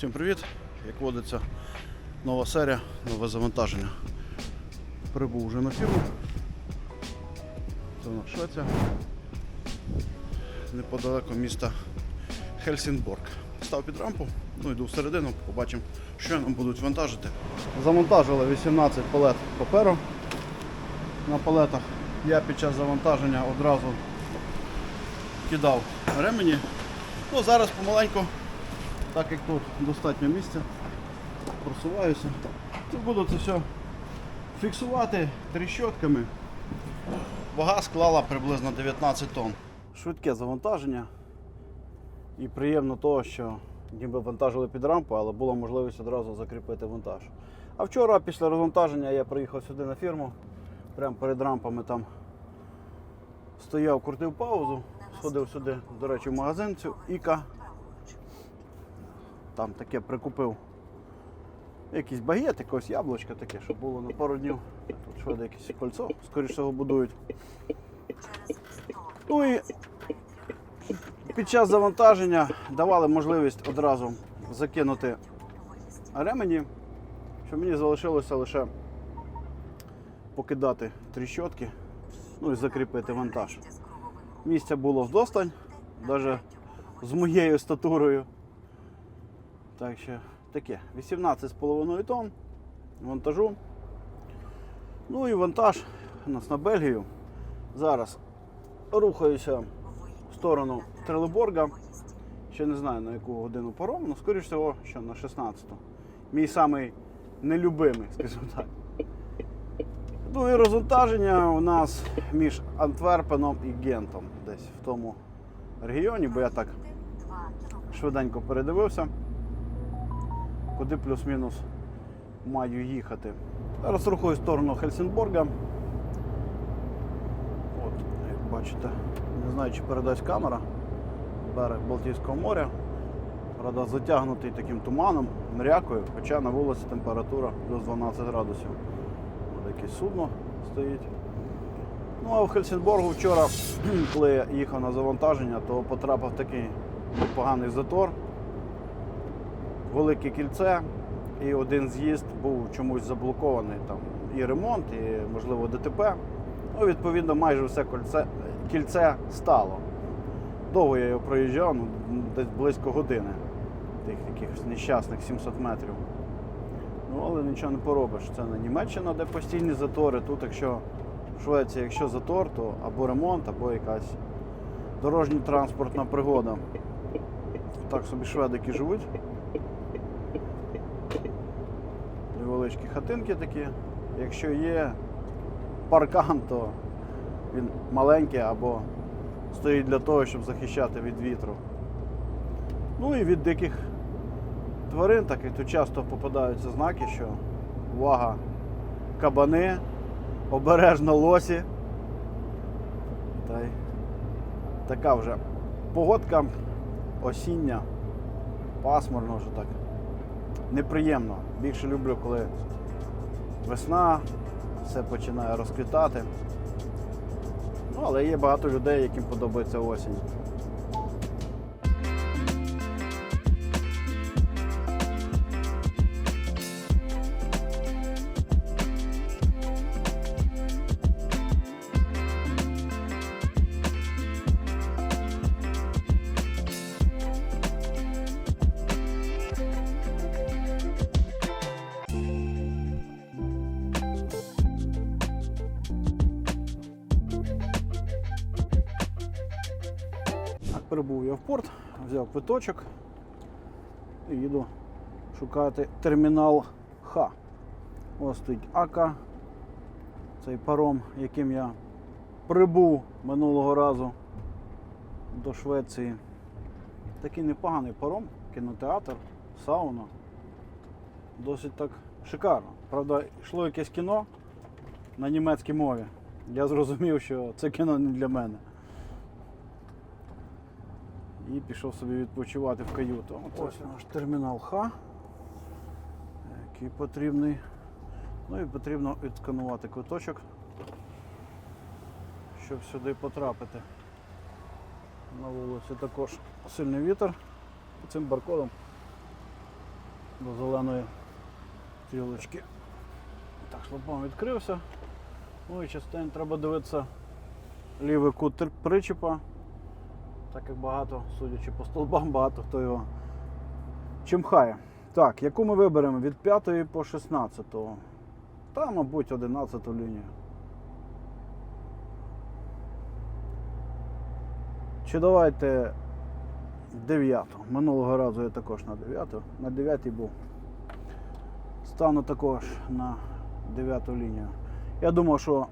Всім привіт! Як водиться нова серія, нове завантаження. Прибув вже на фірму. Це у нас Швеція. Неподалеко міста Хельсінборг. Став під рампу, ну йду всередину, побачимо, що нам будуть вантажити. Завантажили 18 палет паперу на палетах. Я під час завантаження одразу кидав ремені. Ну, зараз помаленьку так як тут достатньо місця, просуваюся, то буду це все фіксувати тріщотками. Вага склала приблизно 19 тонн. Швидке завантаження. І приємно того, що ніби вантажили під рампу, але була можливість одразу закріпити вантаж. А вчора після розвантаження я приїхав сюди на фірму, прямо перед рампами там стояв, крутив паузу, сходив сюди, до речі, в магазин цю Іка там таке прикупив. Якийсь багет, якогось яблучка таке, щоб було на пару днів. Тут шведи якесь кольцо, скоріше всього будують. Ну і під час завантаження давали можливість одразу закинути ремені, що мені залишилося лише покидати тріщотки, ну і закріпити вантаж. Місця було вдостань, навіть з моєю статурою. Так що таке, 18,5 тонн вантажу. Ну і вантаж у нас на Бельгію. Зараз рухаюся в сторону Трелеборга. Ще не знаю на яку годину паром, але скоріш всього, що на 16-ту. Мій самий нелюбимий, скажімо так. Ну і розвантаження у нас між Антверпеном і Гентом десь в тому регіоні, бо я так швиденько передивився куди плюс-мінус маю їхати. Зараз рухаю в сторону Хельсінборга. От, як бачите, не знаю, чи передасть камера. Берег Балтійського моря. Правда, затягнутий таким туманом, мрякою, хоча на вулиці температура плюс 12 градусів. От якесь судно стоїть. Ну а в Хельсінборгу вчора, коли я їхав на завантаження, то потрапив такий поганий затор велике кільце, і один з'їзд був чомусь заблокований. Там і ремонт, і, можливо, ДТП. Ну, відповідно, майже все кільце, кільце стало. Довго я його проїжджав, ну, десь близько години, тих якихось нещасних 700 метрів. Ну, але нічого не поробиш. Це не Німеччина, де постійні затори. Тут, якщо в Швеції, якщо затор, то або ремонт, або якась дорожньо транспортна пригода. Так собі шведики живуть. Невеличкі хатинки такі. Якщо є паркан, то він маленький або стоїть для того, щоб захищати від вітру. Ну і від диких тварин, так як тут часто попадаються знаки, що увага, кабани, обережно лосі. Та й така вже погодка осіння, пасмурно вже так неприємно. Більше люблю, коли весна, все починає розквітати. Ну, але є багато людей, яким подобається осінь. Взяв квиточок і їду шукати термінал Х. Ось стоїть АКА, цей паром, яким я прибув минулого разу до Швеції. Такий непоганий паром, кінотеатр, сауна. Досить так шикарно. Правда, йшло якесь кіно на німецькій мові. Я зрозумів, що це кіно не для мене і пішов собі відпочивати в каюту. От ось наш термінал Х, який потрібний. Ну і потрібно відсканувати квиточок, щоб сюди потрапити. На вулиці також сильний вітер. Цим баркодом до зеленої стрілочки. Так, шлагбаум відкрився. Ну і частенько треба дивитися лівий кут причепа. Так як багато, судячи по столбам, багато хто його чимхає. Так, яку ми виберемо від 5 по 16? Та, мабуть, 11 лінію. Чи давайте 9. Минулого разу я також на 9. На 9 був. Стану також на 9 лінію. Я думав, що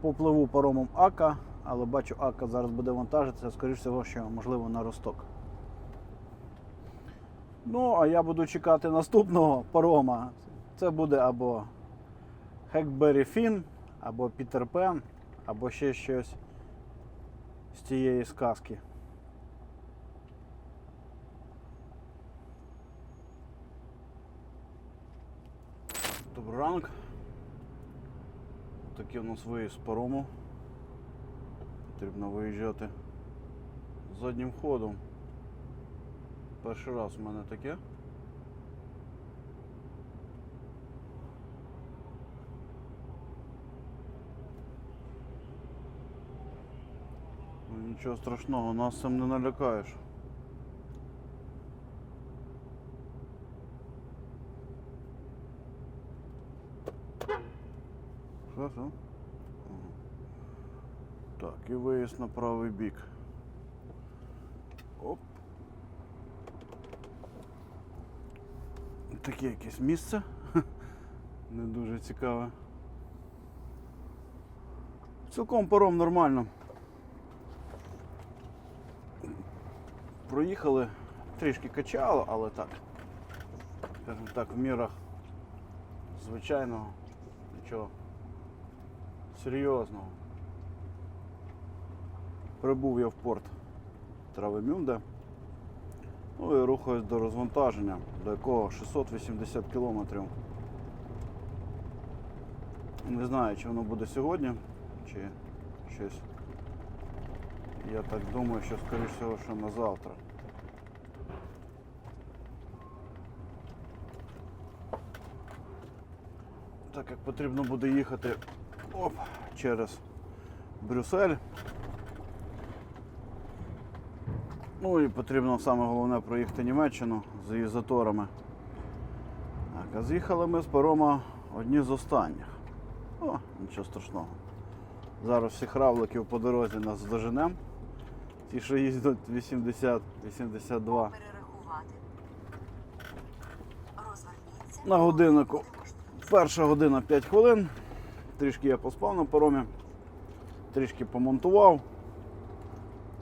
попливу паромом Ака, але бачу, Ака зараз буде вантажитися, скоріш всього, що можливо на росток. Ну, а я буду чекати наступного парома. Це буде або Хекбері Фін, або Пітер Пен, або ще щось з тієї сказки. Добрий ранок. Такий у нас виїзд з парому. Потрібно виїжджати заднім ходом. Перший раз у мене таке. Ну, нічого страшного, нас цим не налякаєш. Що, що? І виїзд на правий бік. Оп. Таке якесь місце. Не дуже цікаве. Цілком паром нормально. Проїхали, трішки качало, але так. Скажімо так, в мірах звичайного нічого серйозного. Прибув я в порт Травемюнде. Ну і рухаюсь до розвантаження, до якого 680 кілометрів. Не знаю, чи воно буде сьогодні, чи щось. Я так думаю, що скоріш всього, що на завтра. Так як потрібно буде їхати оп, через Брюссель. Ну і потрібно саме головне проїхати Німеччину з її заторами. Так, а з'їхали ми з парома одні з останніх. О, нічого страшного. Зараз всіх равликів по дорозі нас здоженем. Ті, що їздять 80-82. Перерахувати. На годиннику. Перша година 5 хвилин. Трішки я поспав на паромі, трішки помонтував,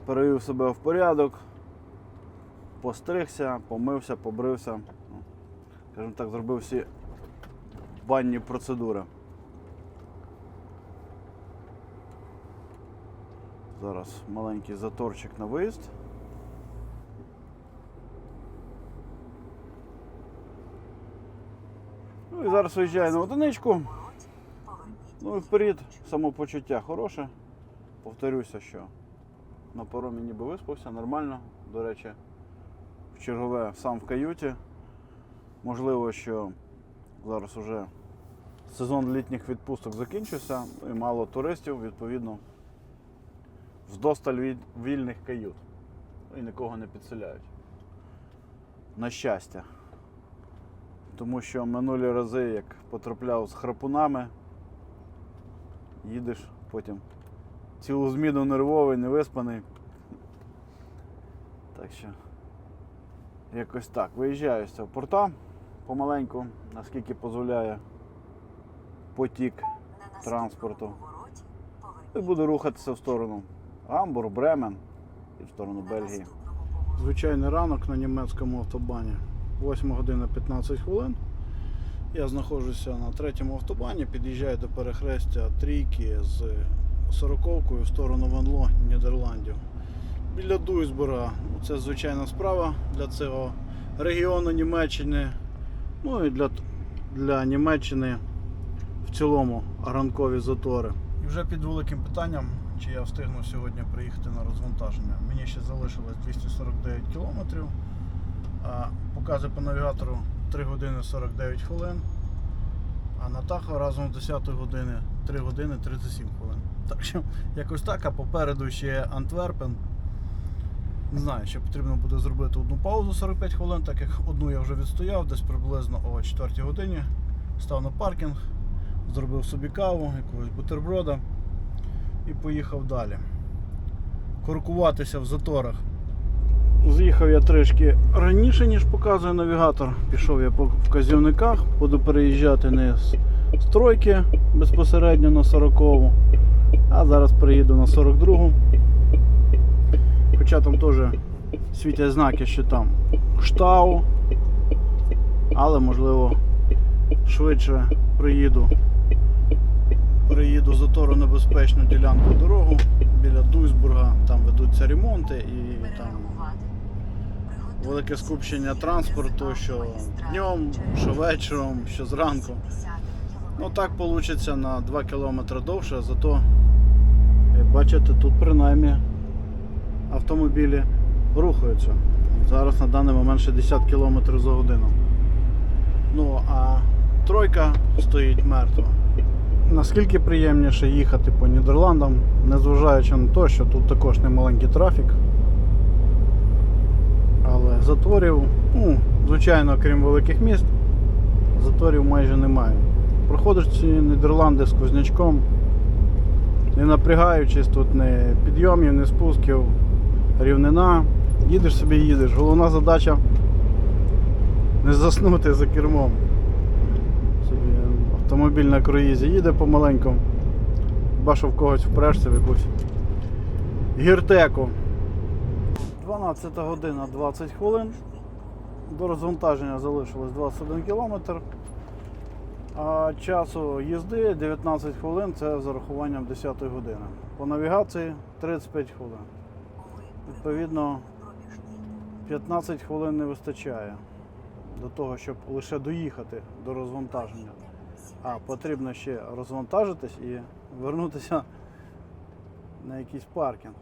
перевів себе в порядок, постригся, помився, побрився. Ну, Скажімо так, зробив всі банні процедури. Зараз маленький заторчик на виїзд. Ну і зараз виїжджаю на одиничку. Ну і вперед самопочуття хороше. Повторюся, що на паромі ніби виспався, нормально. До речі, в чергове сам в каюті. Можливо, що зараз уже сезон літніх відпусток закінчився, і мало туристів, відповідно, вдосталь вільних кают. І нікого не підселяють. На щастя. Тому що минулі рази, як потрапляв з храпунами, їдеш потім цілу зміну нервовий, невиспаний. Так що якось так. Виїжджаю з цього порта помаленьку, наскільки дозволяє потік. Транспорту. І буду рухатися в сторону Гамбург, Бремен і в сторону Бельгії. Звичайний ранок на німецькому автобані. 8 година 15 хвилин. Я знаходжуся на третьому автобані, під'їжджаю до перехрестя трійки з 40-кою в сторону Ванло, Нідерландів. Біля Дуйсбурга. Ну, Це звичайна справа для цього регіону Німеччини. Ну і для, для Німеччини в цілому ранкові затори. І вже під великим питанням, чи я встигну сьогодні приїхати на розвантаження. Мені ще залишилось 249 кілометрів. А, Показує по навігатору 3 години 49 хвилин. А на Тахо разом з 10 години 3 години 37 хвилин. Так що якось так, а попереду ще Антверпен. Не знаю, ще потрібно буде зробити одну паузу 45 хвилин, так як одну я вже відстояв, десь приблизно о 4 годині. Став на паркінг, зробив собі каву, якогось бутерброда і поїхав далі. Коркуватися в заторах. З'їхав я трішки раніше, ніж показує навігатор. Пішов я по вказівниках, буду переїжджати не з стройки безпосередньо на 40-ву, а зараз переїду на 42-гу. Хоча там теж світять знаки, що там штау, але можливо швидше приїду. Приїду затору небезпечну ділянку дорогу біля Дуйсбурга, там ведуться ремонти і там велике скупчення транспорту, що днем, що вечором, що зранку. 80 Ну так вийде на 2 км довше, зато як бачите, тут принаймні автомобілі рухаються. Зараз на даний момент 60 км за годину. Ну а тройка стоїть мертва. Наскільки приємніше їхати по Нідерландам, незважаючи на те, що тут також немаленький трафік. Але заторів, ну, звичайно, крім великих міст, заторів майже немає. Проходиш ці Нідерланди з Кузнячком, не напрягаючись, тут не підйомів, не спусків, рівнина. Їдеш собі їдеш. Головна задача не заснути за кермом. Собі автомобіль на круїзі їде помаленьку. Хіба що в когось впрешся в якусь гіртеку. 12 година 20 хвилин. До розвантаження залишилось 21 кілометр. Часу їзди 19 хвилин це з урахуванням 10 години. По навігації 35 хвилин. Відповідно, 15 хвилин не вистачає до того, щоб лише доїхати до розвантаження. А потрібно ще розвантажитись і вернутися на якийсь паркінг.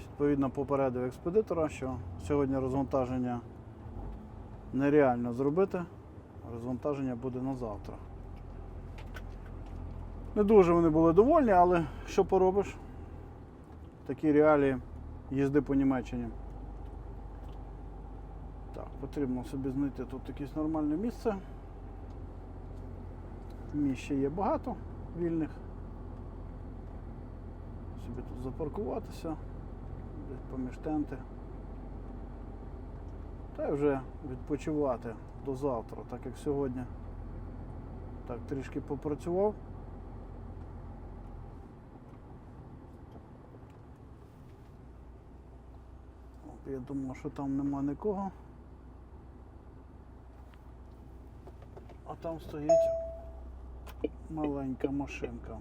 Відповідно, попередив експедитора, що сьогодні розвантаження нереально зробити. Розвантаження буде на завтра. Не дуже вони були довольні, але що поробиш? Такі реалії їзди по Німеччині. Так, потрібно собі знайти тут якесь нормальне місце. Місць ще є багато вільних. Собі тут запаркуватися, десь поміж тенти. Та й вже відпочивати до завтра, так як сьогодні. Так, трішки попрацював. Я думав, що там нема нікого. А там стоїть маленька машинка.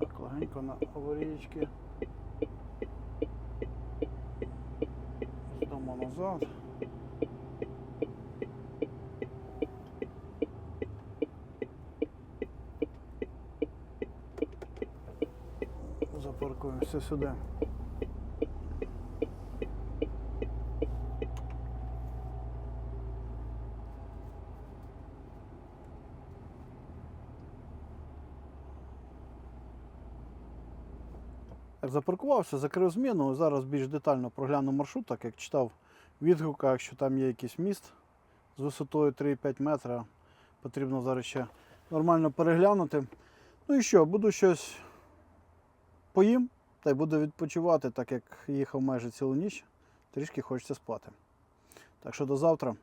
Так, легенько на аварійки. Здамо назад. Запаркуємося сюди. Запаркувався, закрив зміну. Зараз більш детально прогляну маршрут, так як читав в відгуках, що там є якийсь міст з висотою 3,5 метра. Потрібно зараз ще нормально переглянути. Ну і що, буду щось поїм та й буду відпочивати, так як їхав майже цілу ніч. Трішки хочеться спати. Так що до завтра.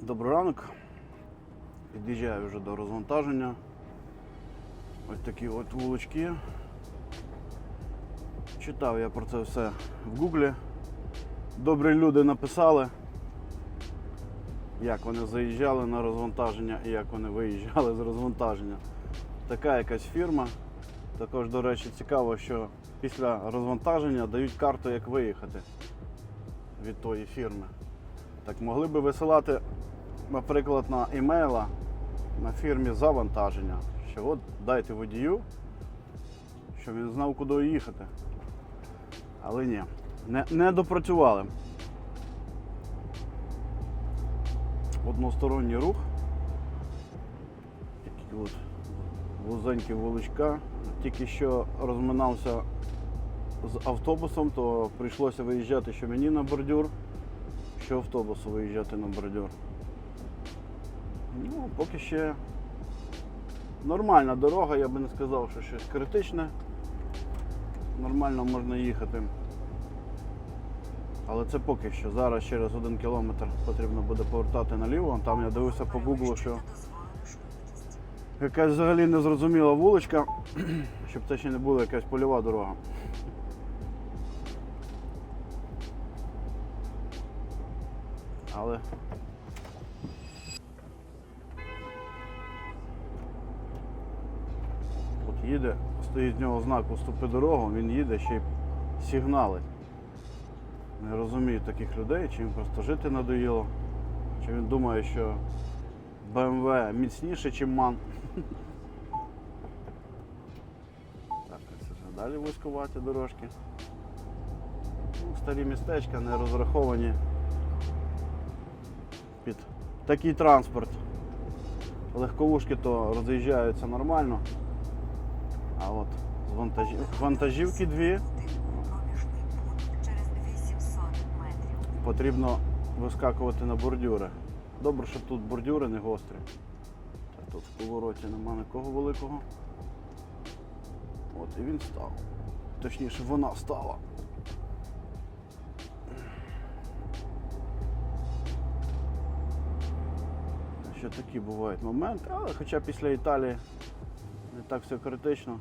Добрий ранок. Під'їжджаю вже до розвантаження. Ось такі от вулички. Читав я про це все в Гуглі. Добрі люди написали, як вони заїжджали на розвантаження і як вони виїжджали з розвантаження. Така якась фірма. Також, до речі, цікаво, що після розвантаження дають карту, як виїхати від тої фірми. Так могли би висилати, наприклад, на емейла на фірмі завантаження, що от дайте водію, щоб він знав, куди їхати. Але ні, не, не допрацювали. односторонній рух. Такі от вузенькі вуличка. Тільки що розминався з автобусом, то прийшлося виїжджати що мені на бордюр, що автобусу виїжджати на бордюр. Ну, поки ще нормальна дорога, я би не сказав, що щось критичне. Нормально можна їхати. Але це поки що. Зараз через один кілометр потрібно буде повертати наліво. Там я дивився по гуглу, що якась взагалі незрозуміла вуличка, щоб це ще не була якась польова дорога. Але от їде, стоїть з нього знак «Уступи дорогу, він їде ще й сигналить. Не розумію таких людей, чи їм просто жити надоїло, чи він думає, що BMW міцніше, ніж ман. Так, це вже далі вузькуваті дорожки. Ну, старі містечка не розраховані під такий транспорт. Легковушки то роз'їжджаються нормально. А от вантажів... вантажівки дві Проміжний пункт через 800 метрів. потрібно вискакувати на бордюри. Добре, що тут бордюри не гострі. Тут в повороті нема нікого великого. От і він став. Точніше, вона стала. Ще такі бувають моменти, але хоча після Італії не так все критично.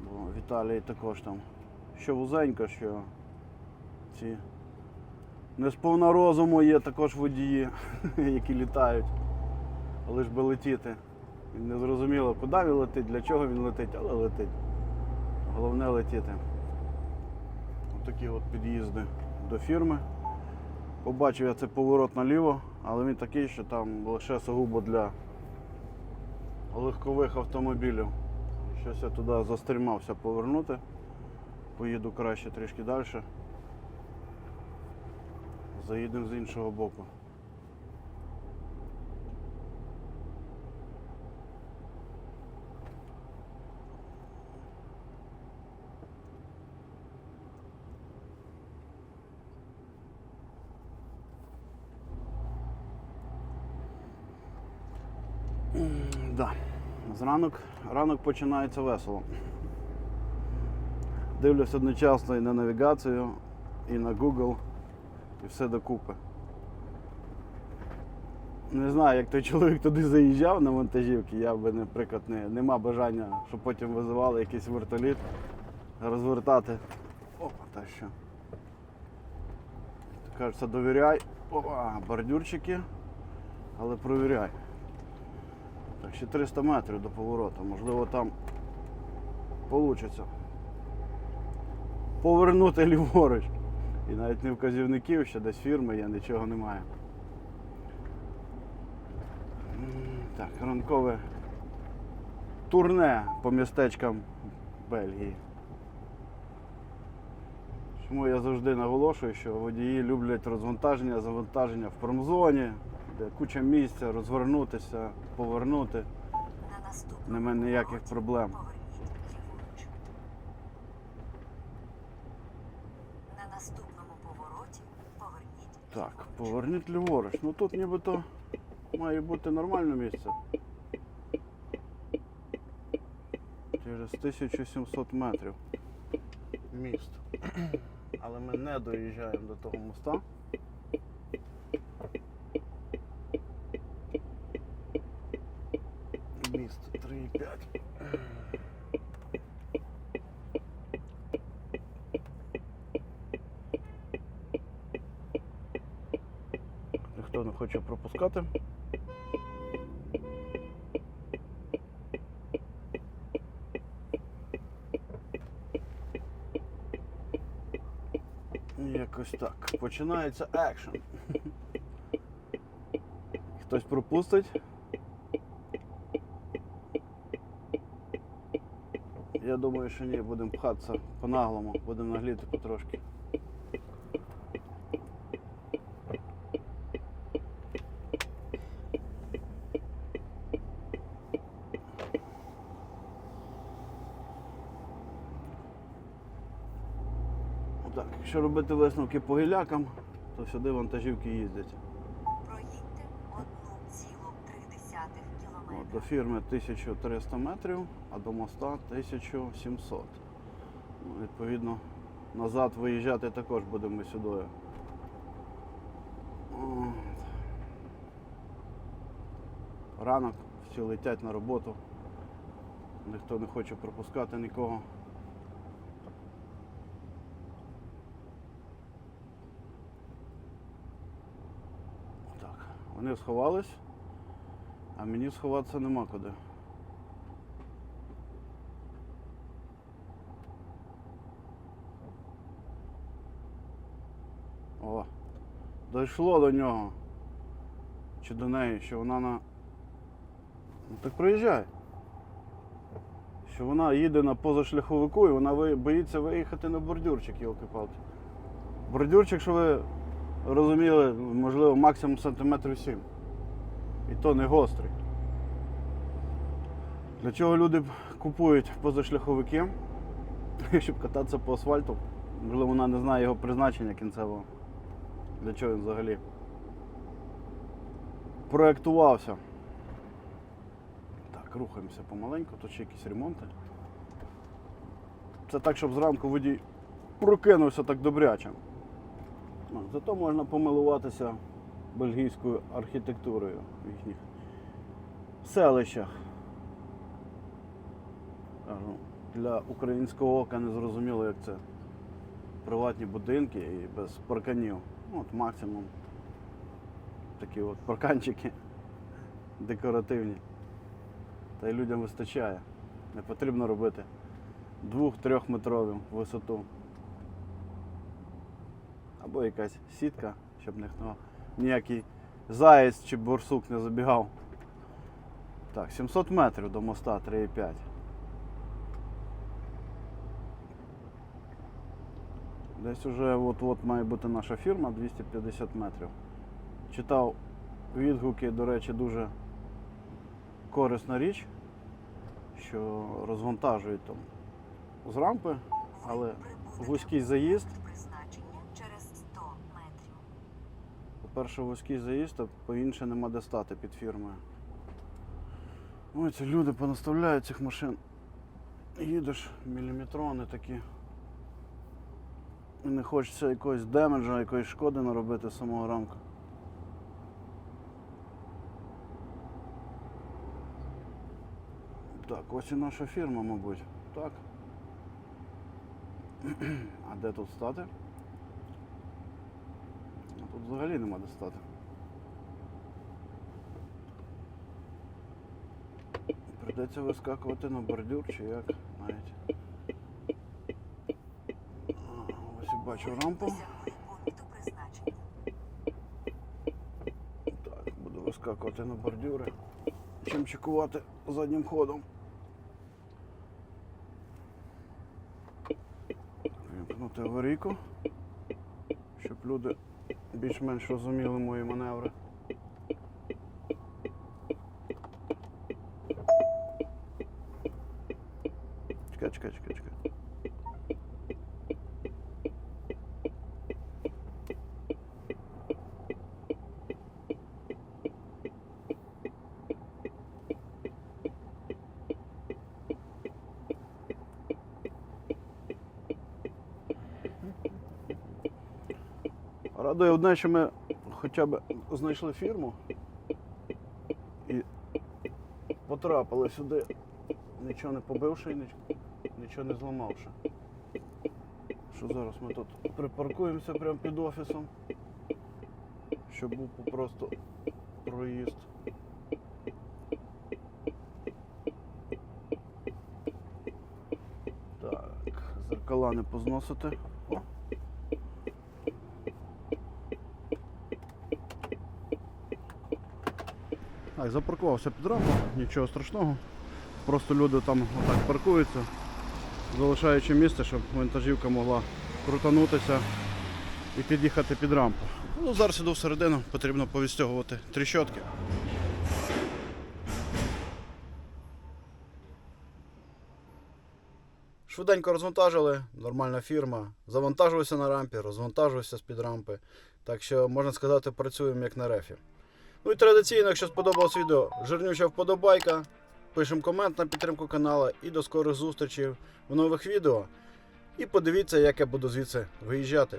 Бо в Італії також там що вузенько, що ці не сповна розуму є також водії, які літають, лиш би летіти. Не зрозуміло, куди він летить, для чого він летить, але летить. Головне летіти. Отакі от під'їзди до фірми. Побачив я цей поворот наліво, але він такий, що там лише сугубо для легкових автомобілів. Щось я туди застрімався повернути. Поїду краще трішки далі. Заїдемо з іншого боку. Да. Зранок, ранок починається весело. Дивлюсь одночасно і на навігацію, і на Google, і все докупи. Не знаю, як той чоловік туди заїжджав на вантажівки, я би, наприклад, не, нема бажання, щоб потім визивали якийсь вертоліт, розвертати. Опа, та що. Кажеться, довіряй. Опа, бордюрчики, але провіряй. Так, ще 300 метрів до повороту, можливо там вийде повернути ліворуч. І навіть не вказівників, ще десь фірми є, нічого немає. М, Так, ранкове турне по містечкам Бельгії. Чому я завжди наголошую, що водії люблять розвантаження, завантаження в промзоні, де куча місця, розвернутися, повернути. Нема ніяких проблем. На наступному повороті поверніть Так, поверніть ліворуч. Ну тут нібито має бути нормальне місце. Через 1700 метрів. Міст. Але ми не доїжджаємо до того моста. Міст 3,5. Ніхто не хоче пропускати. Якось так. Починається екшен. Хтось пропустить. Я думаю, що ні, будемо пхатися по-наглому, будемо нагліти потрошки. Якщо робити висновки по гілякам, то сюди вантажівки їздять. Проїдьте 1,3 От, до фірми 1300 метрів, а до моста 1700. Ну, відповідно, назад виїжджати також будемо сюди. Ранок всі летять на роботу. Ніхто не хоче пропускати нікого. Так, вони сховались, а мені сховатися нема куди. О, дійшло до нього. Чи до неї, що вона на. Ну так проїжджай. Що вона їде на позашляховику і вона боїться виїхати на бордюрчик, йолки-палки. Бордюрчик, що ви розуміли, можливо, максимум сантиметрів 7. І то не гострий. Для чого люди купують позашляховики, щоб кататися по асфальту. Можливо, вона не знає його призначення кінцевого. Для чого він взагалі проєктувався. Так, рухаємося помаленьку, тут ще якісь ремонти. Це так, щоб зранку водій прокинувся так добряче. Ну, Зато можна помилуватися бельгійською архітектурою в їхніх селищах. Для українського ока не зрозуміло, як це. Приватні будинки і без парканів. Ну, От максимум такі от парканчики декоративні. Та й людям вистачає. Не потрібно робити двох-трьохметрову висоту. Або якась сітка, щоб ніхто ніякий заєць чи борсук не забігав. Так, 700 метрів до моста 3,5. Десь уже от-от має бути наша фірма 250 метрів. Читав відгуки, до речі, дуже корисна річ, що розвантажують там з рампи, але вузький заїзд. Призначення через 100 метрів. По-перше, вузький заїзд, а по-інше нема де стати під фірмою. Ой, ці люди понаставляють цих машин. Їдеш, міліметрони такі. Не хочеться якогось демеджа, якоїсь шкоди наробити з самого ранку. Так, ось і наша фірма, мабуть. Так. А де тут стати? Взагалі нема де стати. Придеться вискакувати на бордюр чи як навіть. Ось і бачу рампу. Так, буду вискакувати на бордюри. Чим чекувати заднім ходом. Вімкнути аварійку, щоб люди більш-менш розуміли мої маневри. Радує одне, що ми хоча б знайшли фірму і потрапили сюди, нічого не побивши і нічого не зламавши. Що зараз ми тут припаркуємося прямо під офісом, щоб був просто проїзд. Так, зеркала не позносити. О. Так, запаркувався під рамку, нічого страшного. Просто люди там отак паркуються, залишаючи місце, щоб вантажівка могла крутанутися і під'їхати під рампу. Ну, зараз іду всередину, потрібно повістягувати тріщотки. Швиденько розвантажили, нормальна фірма. Завантажувався на рампі, розвантажувався з-під рампи. Так що, можна сказати, працюємо як на рефі. Ну і традиційно, якщо сподобалось відео, жирнюча вподобайка, пишемо комент на підтримку каналу і до скорих зустрічей в нових відео. І подивіться, як я буду звідси виїжджати.